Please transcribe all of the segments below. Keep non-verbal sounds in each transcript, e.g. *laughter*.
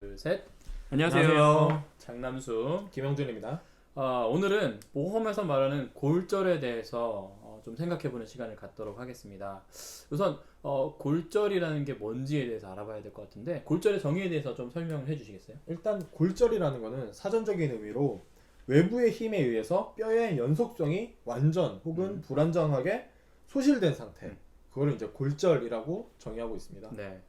둘, 셋. 안녕하세요. 장남수. 김영준입니다. 아, 오늘은 보험에서 말하는 골절에 대해서 어, 좀 생각해보는 시간을 갖도록 하겠습니다. 우선 어, 골절이라는 게 뭔지에 대해서 알아봐야 될 것 같은데 골절의 정의에 대해서 좀 설명을 해주시겠어요? 일단 골절이라는 것은 사전적인 의미로 외부의 힘에 의해서 뼈의 연속성이 완전 혹은 음. 불안정하게 소실된 상태. 음. 그거를 이제 골절이라고 정의하고 있습니다. 네.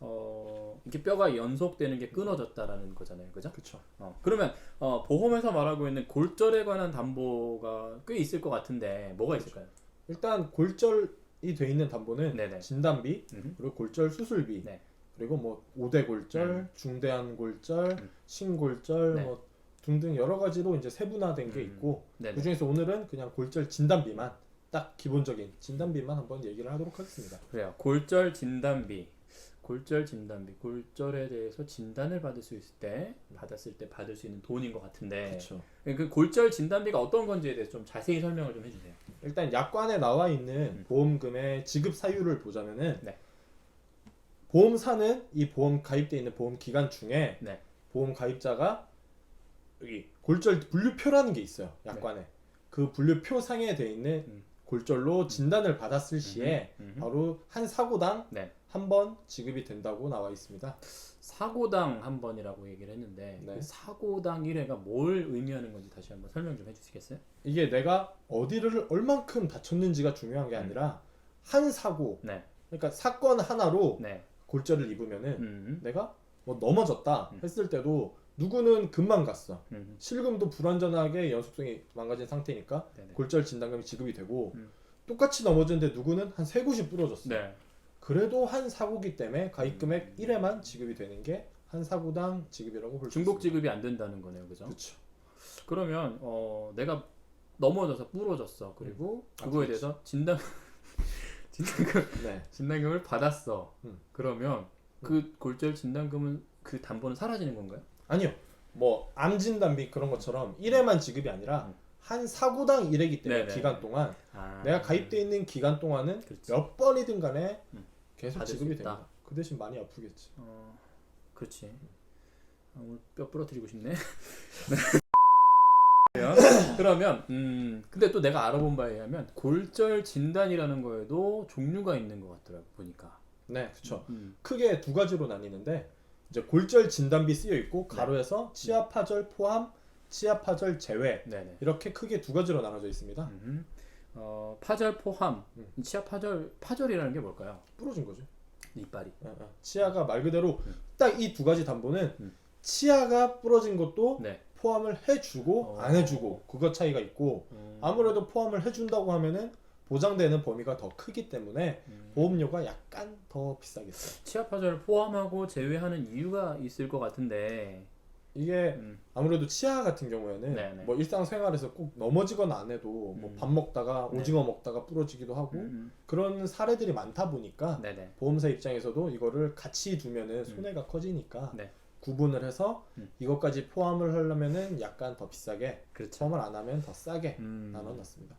어, 이게 뼈가 연속되는 게 끊어졌다라는 거잖아요, 그죠? 그렇죠. 어, 그러면 어, 보험에서 말하고 있는 골절에 관한 담보가 꽤 있을 것 같은데 뭐가 있을까요? 일단 골절이 돼 있는 담보는 네네. 진단비 음. 그리고 골절 수술비 네. 그리고 뭐 5대 골절, 음. 중대한 골절, 음. 신골절 네. 뭐 등등 여러 가지로 이제 세분화된 게 음. 있고 네네. 그 중에서 오늘은 그냥 골절 진단비만 딱 기본적인 진단비만 한번 얘기를 하도록 하겠습니다. 그래요. 골절 진단비. 골절 진단비. 골절에 대해서 진단을 받을 수 있을 때, 받았을 때 받을 수 있는 돈인 것 같은데, 그렇죠. 그 골절 진단비가 어떤 건지에 대해서 좀 자세히 설명을 좀 해주세요. 일단 약관에 나와 있는 음. 보험금의 지급 사유를 보자면은 네. 보험사는 이 보험 가입돼 있는 보험 기간 중에 네. 보험 가입자가 여기 골절 분류표라는 게 있어요. 약관에 그 분류표 상에 돼 있는 음. 골절로 진단을 받았을 시에 음. 바로 한 사고당 네. 한 번 지급이 된다고 나와 있습니다. 사고당 한 번이라고 얘기를 했는데, 네. 그 사고당 1회가 뭘 의미하는 건지 다시 한번 설명 좀 해주시겠어요? 이게 내가 어디를 얼만큼 다쳤는지가 중요한 게 음. 아니라 한 사고 네. 그러니까 사건 하나로 네. 골절을 입으면은 음. 내가 뭐 넘어졌다 음. 했을 때도 누구는 금방 갔어. 음. 실금도 불완전하게 연속성이 망가진 상태니까 네네. 골절 진단금이 지급이 되고 음. 똑같이 넘어졌는데 누구는 한 세 곳이 부러졌어. 네. 그래도 한 사고기 때문에 가입 금액 음. 1회만 지급이 되는 게 한 사고당 지급이라고 볼수 중복 있습니다. 지급이 안 된다는 거네요, 그죠? 그렇죠. 그러면 어, 내가 넘어져서 부러졌어. 그리고 아, 그거에 그렇지. 대해서 진단 *laughs* 진단금 네. 진단금을 받았어. 음. 그러면 그 골절 진단금은 그 담보는 사라지는 건가요? 아니요. 뭐 암 진단 비 그런 것처럼 1회만 지급이 아니라 음. 한 사고당 1회기 때문에 네네. 기간 동안 아, 내가 가입돼 있는 기간 동안은 그렇지. 몇 번이든 간에 음. 계속 받을 수 지급이 있다. 됩니다. 그 대신 많이 아프겠지. 어, 그렇지. 아, 오늘 뼈 부러뜨리고 싶네. 그래요? *laughs* *laughs* 그러면 음 근데 또 내가 알아본 바에 의하면 골절 진단이라는 거에도 종류가 있는 것 같더라고 보니까. 네, 그렇죠. 음. 크게 두 가지로 나뉘는데 이제 골절 진단비 쓰여 있고 네. 가로에서 치아 파절 포함, 치아 파절 제외 네네. 이렇게 크게 두 가지로 나눠져 있습니다. 음. 어, 파절 포함. 음. 이 치아 파절 파절이라는 게 뭘까요? 부러진 거죠. 이빨이. 어, 어. 치아가 말 그대로 음. 딱이 두 가지 담보는 음. 치아가 부러진 것도 네. 포함을 해주고 어. 안 해주고 그것 차이가 있고 음. 아무래도 포함을 해준다고 하면은 보장되는 범위가 더 크기 때문에 음. 보험료가 약간 더 비싸겠어요. 치아 파절 포함하고 제외하는 이유가 있을 것 같은데. 이게 음. 아무래도 치아 같은 경우에는 네네. 뭐 일상생활에서 꼭 넘어지거나 안 해도 뭐 음. 밥 먹다가 네. 오징어 먹다가 부러지기도 하고 음. 그런 사례들이 많다 보니까 네네. 보험사 입장에서도 이거를 같이 두면은 손해가 커지니까 네. 구분을 해서 음. 이것까지 포함을 하려면은 약간 더 비싸게 그렇죠. 포함을 안 하면 더 싸게 음. 나눠놨습니다.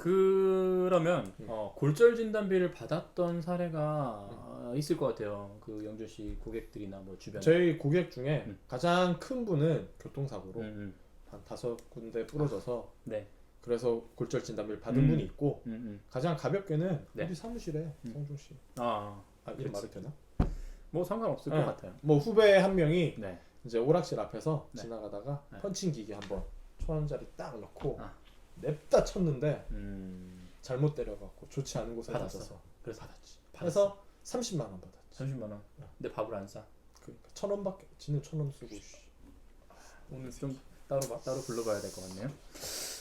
그러면 음. 어, 골절 진단비를 받았던 사례가 어, 있을 것 같아요. 그 영준 씨 고객들이나 뭐 주변. 저희 고객 중에 음. 가장 큰 분은 교통사고로 음, 음. 한 다섯 군데 부러져서 네. 그래서 골절 진단비를 받은 음. 분이 있고 음, 음. 가장 가볍게는 네. 우리 사무실에 음. 성준 씨. 아, 아 이름. 말해도 되나? 뭐 상관없을 네. 것 같아요. 뭐 후배 한 명이 네. 이제 오락실 앞에서 네. 지나가다가 네. 펀칭 기계 한번 천 원짜리 딱 넣고 아. 냅다 쳤는데 음. 잘못 때려갖고 좋지 않은 곳에 받았어. 맞아서 그래서 받았지. 받았어. 그래서 30만 원 받았지. 30만 원. 네. 근데 밥을 안 싸. 그러니까 천 원밖에 지는 천 원 쓰고 씨. 오늘 좀 따로 마- 따로 불러봐야 될 것 같네요.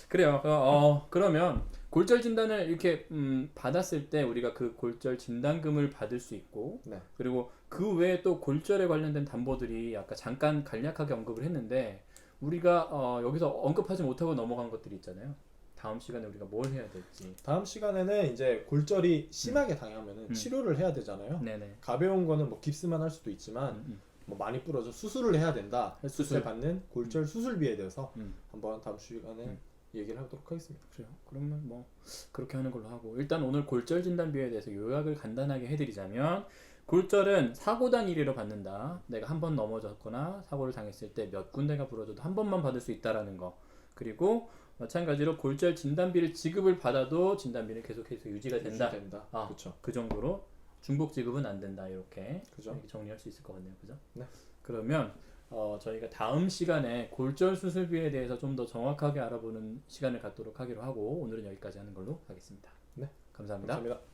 그래요. 어, 어, 그러면 골절 진단을 이렇게 음, 받았을 때 우리가 그 골절 진단금을 받을 수 있고 네. 그리고 그 외에 또 골절에 관련된 담보들이 아까 잠깐 간략하게 언급을 했는데 우리가 어, 여기서 언급하지 못하고 넘어간 것들이 있잖아요. 다음 시간에 우리가 뭘 해야 될지. 다음 시간에는 이제 골절이 심하게 당하면은 음. 치료를 해야 되잖아요. 네네. 가벼운 거는 뭐 깁스만 할 수도 있지만 음, 음. 뭐 많이 부러져 수술을 해야 된다 했을 수술. 때 받는 골절 수술비에 대해서 음. 한번 다음 시간에 음. 얘기를 하도록 하겠습니다. 그래요. 그러면 뭐 그렇게 하는 걸로 하고 일단 오늘 골절 진단비에 대해서 요약을 간단하게 해드리자면 골절은 사고 단위로 받는다. 내가 한 번 넘어졌거나 사고를 당했을 때 몇 군데가 부러져도 한 번만 받을 수 있다라는 거. 그리고 마찬가지로 골절 진단비를 지급을 받아도 진단비는 계속해서 유지가 된다. 된다. 아. 그렇죠. 그 정도로 중복 지급은 안 된다. 이렇게 그죠. 이렇게 정리할 수 있을 것 같네요. 그죠? 네. 그러면 어, 저희가 다음 시간에 골절 수술비에 대해서 좀 더 정확하게 알아보는 시간을 갖도록 하기로 하고 오늘은 여기까지 하는 걸로 하겠습니다. 네. 감사합니다. 감사합니다.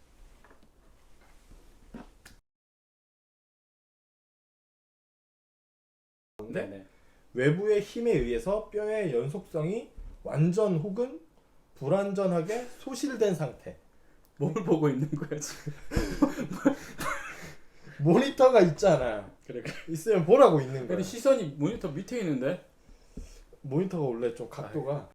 네. 네. 외부의 힘에 의해서 뼈의 연속성이 완전 혹은 불완전하게 소실된 상태. 뭘 보고 있는 거야 지금? *laughs* 모니터가 있잖아요. 그래. 있으면 보라고 있는 근데 거예요. 시선이 모니터 밑에 있는데 모니터가 원래 좀 각도가